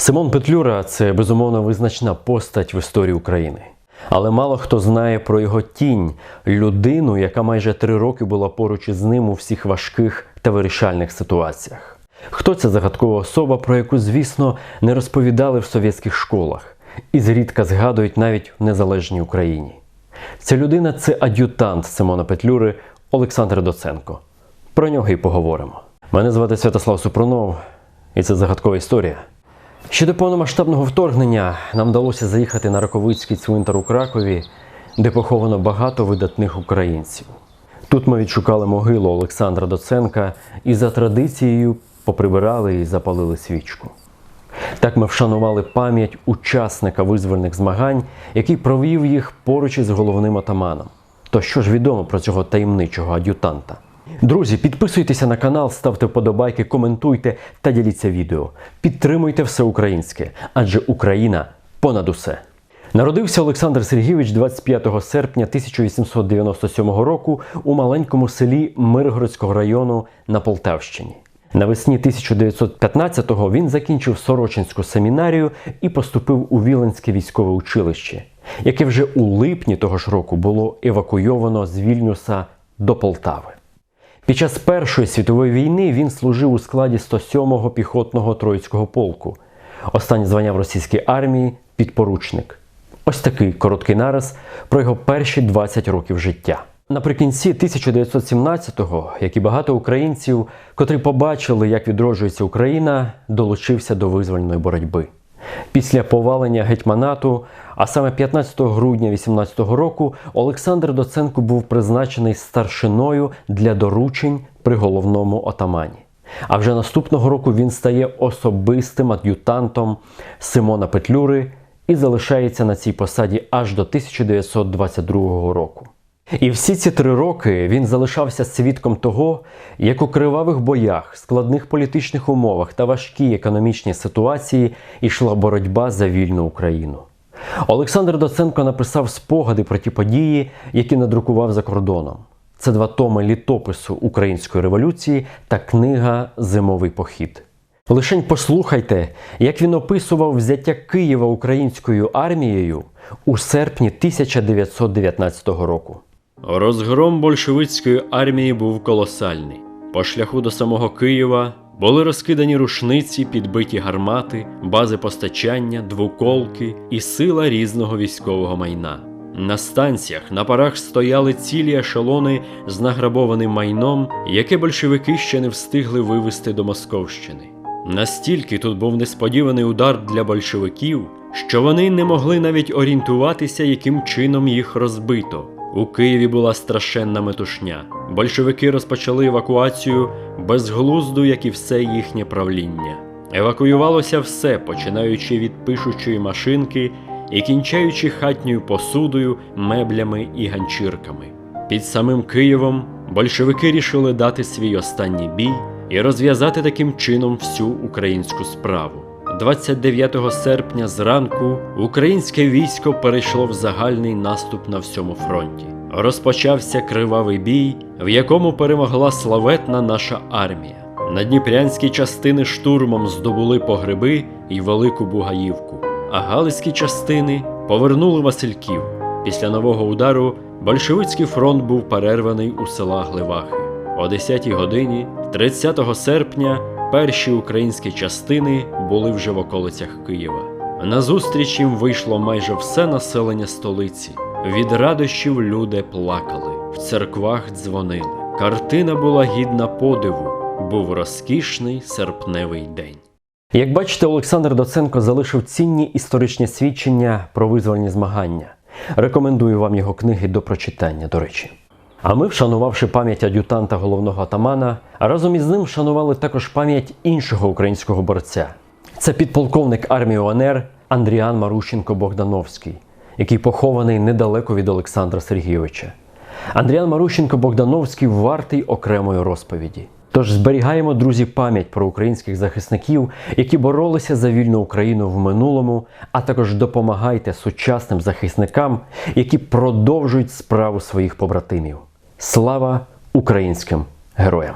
Симон Петлюра це безумовно визначна постать в історії України. Але мало хто знає про його тінь, людину, яка майже три роки була поруч із ним у всіх важких та вирішальних ситуаціях. Хто ця загадкова особа, про яку, звісно, не розповідали в совєтських школах і зрідка згадують навіть в незалежній Україні. Ця людина це ад'ютант Симона Петлюри Олександр Доценко. Про нього і поговоримо. Мене звати Святослав Супронов, і це загадкова історія. Ще до повномасштабного вторгнення нам вдалося заїхати на Раковицький цвинтар у Кракові, де поховано багато видатних українців. Тут ми відшукали могилу Олександра Доценка і за традицією поприбирали і запалили свічку. Так ми вшанували пам'ять учасника визвольних змагань, який провів їх поруч із головним атаманом. То що ж відомо про цього таємничого ад'ютанта? Друзі, підписуйтеся на канал, ставте вподобайки, коментуйте та діліться відео. Підтримуйте все українське, адже Україна понад усе. Народився Олександр Сергійович 25 серпня 1897 року у маленькому селі Миргородського району на Полтавщині. Навесні 1915-го він закінчив Сорочинську семінарію і поступив у Віленське військове училище, яке вже у липні того ж року було евакуйовано з Вільнюса до Полтави. Під час Першої світової війни він служив у складі 107-го піхотного Троїцького полку. Останнє звання в російській армії підпоручник. Ось такий короткий нараз про його перші 20 років життя. Наприкінці 1917-го, як і багато українців, котрі побачили, як відроджується Україна, долучився до визвольної боротьби. Після повалення гетьманату, а саме 15 грудня 18-го року, Олександр Доценко був призначений старшиною для доручень при головному отамані. А вже наступного року він стає особистим ад'ютантом Симона Петлюри і залишається на цій посаді аж до 1922 року. І всі ці три роки він залишався свідком того, як у кривавих боях, складних політичних умовах та важкій економічній ситуації йшла боротьба за вільну Україну. Олександр Доценко написав спогади про ті події, які надрукував за кордоном. Це два томи літопису української революції та книга Зимовий похід. Лишень послухайте, як він описував взяття Києва українською армією у серпні 1919 року. Розгром большевицької армії був колосальний. По шляху до самого Києва були розкидані рушниці, підбиті гармати, бази постачання, двуколки і сила різного військового майна. На станціях на парах стояли цілі ешелони з награбованим майном, яке большевики ще не встигли вивести до Московщини. Настільки тут був несподіваний удар для большевиків, що вони не могли навіть орієнтуватися, яким чином їх розбито. У Києві була страшенна метушня. Большевики розпочали евакуацію безглузду, як і все їхнє правління. Евакуювалося все, починаючи від пишучої машинки і кінчаючи хатньою посудою, меблями і ганчірками. Під самим Києвом большевики рішили дати свій останній бій і розв'язати таким чином всю українську справу. 29 серпня зранку українське військо перейшло в загальний наступ на всьому фронті. Розпочався кривавий бій, в якому перемогла славетна наша армія. Надніпрянські частини штурмом здобули погреби і велику Бугаївку, а галицькі частини повернули Васильків. Після нового удару большевицький фронт був перерваний у села Гливахи. О 10-й годині, 30 серпня, перші українські частини були вже в околицях Києва. На зустріч їм вийшло майже все населення столиці. Від радощів люди плакали, в церквах дзвонили. Картина була гідна подиву, був розкішний серпневий день. Як бачите, Олександр Доценко залишив цінні історичні свідчення про визвольні змагання. Рекомендую вам його книги до прочитання, до речі. А ми, вшанувавши пам'ять ад'ютанта головного атамана, разом із ним вшанували також пам'ять іншого українського борця. Це підполковник армії ОНР Андріан Марущенко Богдановський, який похований недалеко від Олександра Сергійовича. Андріан Марущенко Богдановський вартий окремої розповіді. Тож зберігаємо, друзі, пам'ять про українських захисників, які боролися за вільну Україну в минулому, а також допомагайте сучасним захисникам, які продовжують справу своїх побратимів. Слава українським героям!